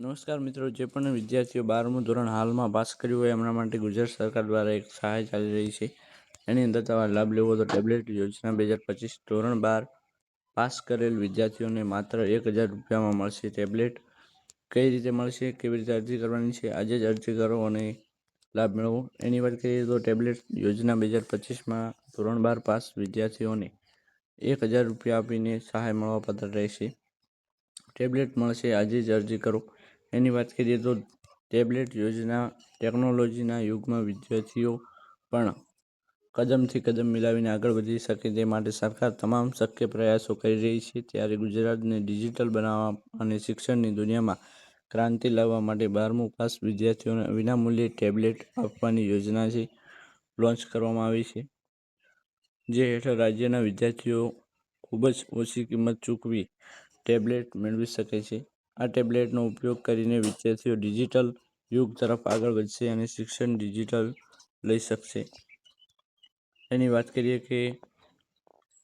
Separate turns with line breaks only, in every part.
નમસ્કાર મિત્રો, જે પણ વિદ્યાર્થીઓ બારમું ધોરણ હાલમાં પાસ કર્યું હોય એમના માટે ગુજરાત સરકાર દ્વારા એક સહાય ચાલી રહી છે. એની અંદર તમારે લાભ લેવો તો ટેબ્લેટ યોજના બે હજાર પચીસ ધોરણ બાર પાસ કરેલ વિદ્યાર્થીઓને માત્ર એક હજાર રૂપિયામાં મળશે. ટેબ્લેટ કઈ રીતે મળશે, કેવી રીતે અરજી કરવાની છે, આજે જ અરજી કરો અને લાભ મેળવો. એની વાત કરીએ તો ટેબ્લેટ યોજના બે હજાર પચીસમાં ધોરણ બાર પાસ વિદ્યાર્થીઓને એક હજાર રૂપિયા આપીને સહાય મળવાપાત્ર રહેશે. ટેબ્લેટ મળશે, આજે જ અરજી કરો. એની વાત કરીએ તો ટેબ્લેટ યોજના, ટેકનોલોજીના યુગમાં વિદ્યાર્થીઓ પણ કદમથી કદમ મિલાવીને આગળ વધી શકે તે માટે સરકાર તમામ શક્ય પ્રયાસો કરી રહી છે. ત્યારે ગુજરાતને ડિજિટલ બનાવવા અને શિક્ષણની દુનિયામાં ક્રાંતિ લાવવા માટે બારમું પાસ વિદ્યાર્થીઓને વિનામૂલ્યે ટેબ્લેટ આપવાની યોજના છે, લોન્ચ કરવામાં આવી છે. જે હેઠળ રાજ્યના વિદ્યાર્થીઓ ખૂબ જ ઓછી કિંમત ચૂકવી ટેબ્લેટ મેળવી શકે છે. આ ટેબ્લેટનો ઉપયોગ કરીને વિદ્યાર્થીઓ ડિજિટલ યુગ તરફ આગળ વધશે અને શિક્ષણ ડિજિટલ લઈ શકશે. એની વાત કરીએ કે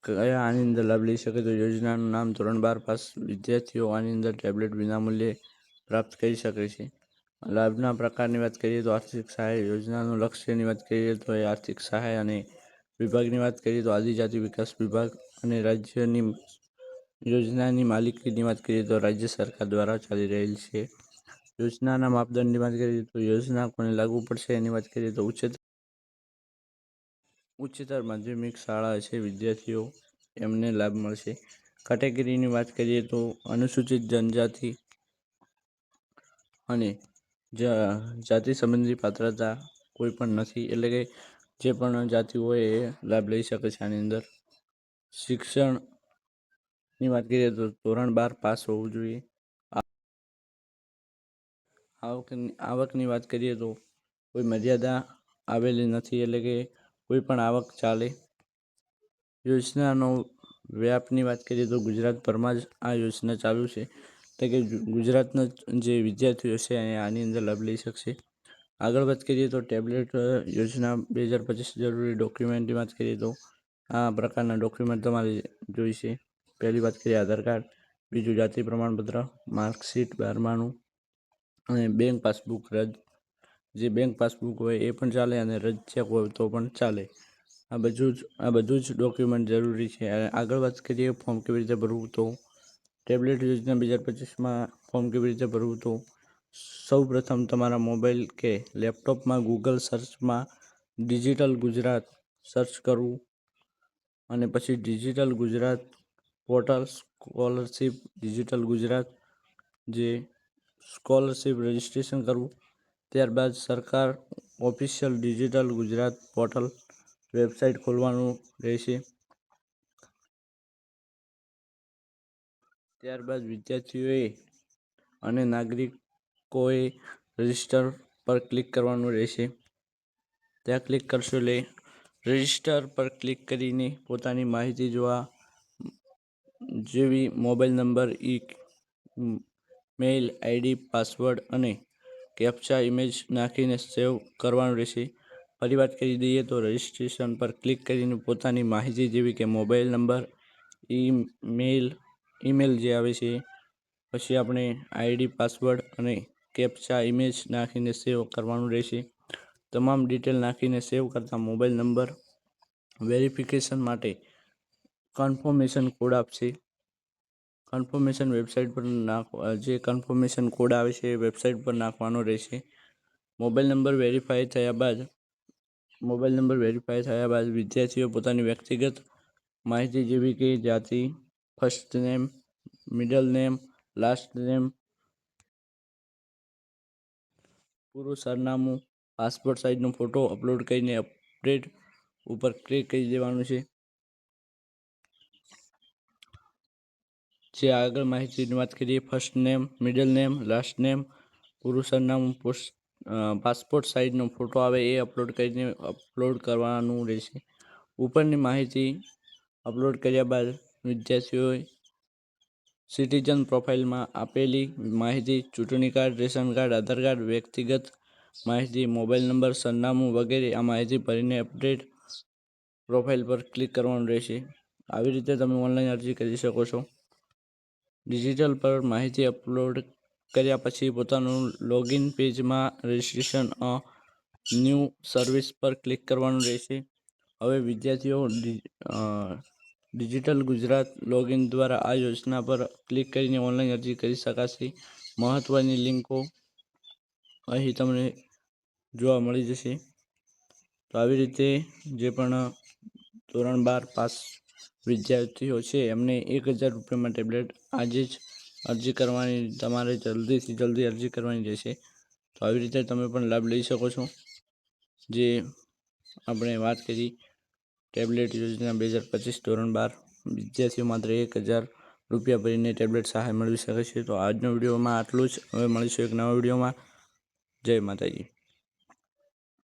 કયા આની અંદર લાભ લઈ શકે તો યોજનાનું નામ ધોરણ બાર પાસ વિદ્યાર્થીઓ આની અંદર ટેબ્લેટ વિનામૂલ્યે પ્રાપ્ત કરી શકે છે. લાભના પ્રકારની વાત કરીએ તો આર્થિક સહાય યોજનાનું લક્ષ્યની વાત કરીએ તો એ આર્થિક સહાય અને વિભાગની વાત કરીએ તો આદિજાતિ વિકાસ વિભાગ અને રાજ્યની યોજનાની માલિકીની વાત કરીએ તો રાજ્ય સરકાર દ્વારા ચાલી રહેલ છે. યોજનાના માપદંડની વાત કરીએ તો યોજના કોને લાગુ પડશે એની વાત કરીએ તો ઉચ્ચતર ઉચ્ચતર માધ્યમિક શાળા છે, વિદ્યાર્થીઓ એમને લાભ મળશે. કેટેગરીની વાત કરીએ તો અનુસૂચિત જનજાતિ અને જાતિ સંબંધી પાત્રતા કોઈ પણ નથી, એટલે કે જે પણ જાતિ હોય એ લાભ લઈ શકે છે આની અંદર. શિક્ષણની વાત કરીએ તો ધોરણ બાર પાસ હોવું જોઈએ. આવકની આવકની વાત કરીએ તો કોઈ મર્યાદા આવેલી નથી એટલે કે કોઈ પણ આવક ચાલે. યોજનાનો વ્યાપની વાત કરીએ તો ગુજરાતભરમાં જ આ યોજના ચાલુ છે. એટલે કે ગુજરાતના જે વિદ્યાર્થીઓ છે એ આની અંદર લાભ લઈ શકશે. આગળ વાત કરીએ તો ટેબ્લેટ યોજના બે હજાર પચીસ જરૂરી ડોક્યુમેન્ટની વાત કરીએ તો આ પ્રકારના ડોક્યુમેન્ટ તમારે જોઈશે. પહેલી વાત કરીએ આધાર કાર્ડ, બીજું જાતિ પ્રમાણપત્ર, માર્કશીટ બારમાનું, અને બેંક પાસબુક રદ. જે બેંક પાસબુક હોય એ પણ ચાલે અને રદ ચેક હોય તો પણ ચાલે. આ બધું જ, આ બધું જ ડોક્યુમેન્ટ જરૂરી છે. અને આગળ વાત કરીએ ફોર્મ કેવી રીતે ભરવું તો. ટેબ્લેટ યોજના બે હજાર પચીસમાં ફોર્મ કેવી રીતે ભરવું તો. સૌ પ્રથમ તમારા મોબાઈલ કે લેપટોપમાં ગૂગલ સર્ચમાં ડિજિટલ ગુજરાત સર્ચ કરવું. અને પછી digital Gujarat portal, scholarship, digital Gujarat, જે સ્કોલરશીપ રજિસ્ટ્રેશન કરવું. ત્યારબાદ સરકાર official digital Gujarat portal website ખોલવાનું રહેશે. ત્યારબાદ વિદ્યાર્થીઓએ અને નાગરિકોએ રજિસ્ટર પર ક્લિક કરવાનું રહેશે. ત્યાં ક્લિક કરશો એટલે રજિસ્ટર પર ક્લિક કરીને પોતાની માહિતી જોવા જેવી mobile number, email ID, password અને કેપ્ચા ઇમેજ નાખીને સેવ કરવાનું રહેશે. ફરી વાત કરી દઈએ તો રજિસ્ટ્રેશન પર ક્લિક કરીને પોતાની માહિતી જેવી કે મોબાઈલ નંબર ઈમેલ ઈમેલ જે આવે છે, પછી આપણે આઈડી, પાસવર્ડ અને કેપ્ચા ઇમેજ નાખીને સેવ કરવાનું રહેશે. તમામ ડિટેલ નાખીને સેવ કરતા મોબાઈલ નંબર વેરિફિકેશન માટે કન્ફર્મેશન કોડ આપશે. કન્ફર્મેશન વેબસાઇટ પર નાખવા જે કન્ફર્મેશન કોડ આવે છે, એ વેબસાઇટ પર નાખવાનો રહેશે. મોબાઈલ નંબર વેરીફાઈ થયા બાદ મોબાઈલ નંબર વેરીફાઈ થયા બાદ વિદ્યાર્થીઓ પોતાની વ્યક્તિગત માહિતી જેવી કે જાતિ first name middle name last name પૂરું સરનામું પાસપોર્ટ સાઇઝનો ફોટો અપલોડ કરીને અપડેટ ઉપર ક્લિક કરી દેવાનું છે. જે આગળ માહિતીની વાત કરીએ first name middle name last name પૂરું સરનામું પોસ્ટ પાસપોર્ટ સાઇઝનો ફોટો આવે એ અપલોડ કરીને અપલોડ કરવાનું રહેશે. ઉપરની માહિતી અપલોડ કર્યા બાદ વિદ્યાર્થીઓએ સિટીઝન પ્રોફાઇલમાં આપેલી માહિતી, ચૂંટણી card, ration card, Aadhaar card, વ્યક્તિગત માહિતી, મોબાઈલ નંબર, સરનામું વગેરે આ માહિતી ભરીને અપડેટ પ્રોફાઇલ પર ક્લિક કરવાનું રહેશે. આવી રીતે તમે ઓનલાઈન અરજી કરી શકો છો. ડિજિટલ પર માહિતી અપલોડ કર્યા પછી પોતાનું લોગિન પેજમાં રજિસ્ટ્રેશન ન્યૂ સર્વિસ પર ક્લિક કરવાનું રહેશે. હવે વિદ્યાર્થીઓ ડિજિટલ ગુજરાત લોગિન દ્વારા આ યોજના પર ક્લિક કરીને ઓનલાઈન અરજી કરી શકાશે. મહત્ત્વની લિંકો અહીં તમને જોવા મળી જશે. તો આવી રીતે જે પણ ધોરણ બાર પાસ વિદ્યાર્થીઓ છે, એમને એક હજાર રૂપિયામાં ટેબ્લેટ આજે જ અરજી કરવાની, તમારે જલ્દીથી જલ્દી અરજી કરવાની રહેશે. તો આવી રીતે તમે પણ લાભ લઈ શકો છો. જે આપણે વાત કરી, ટેબ્લેટ યોજના બે હજાર પચીસ ધોરણ બાર, વિદ્યાર્થીઓ માત્ર એક હજાર રૂપિયા ભરીને ટેબ્લેટ સહાય મેળવી શકે છે. તો આજનો વિડીયોમાં આટલું જ. હવે મળીશું એક નવા વિડીયોમાં. જય માતાજી.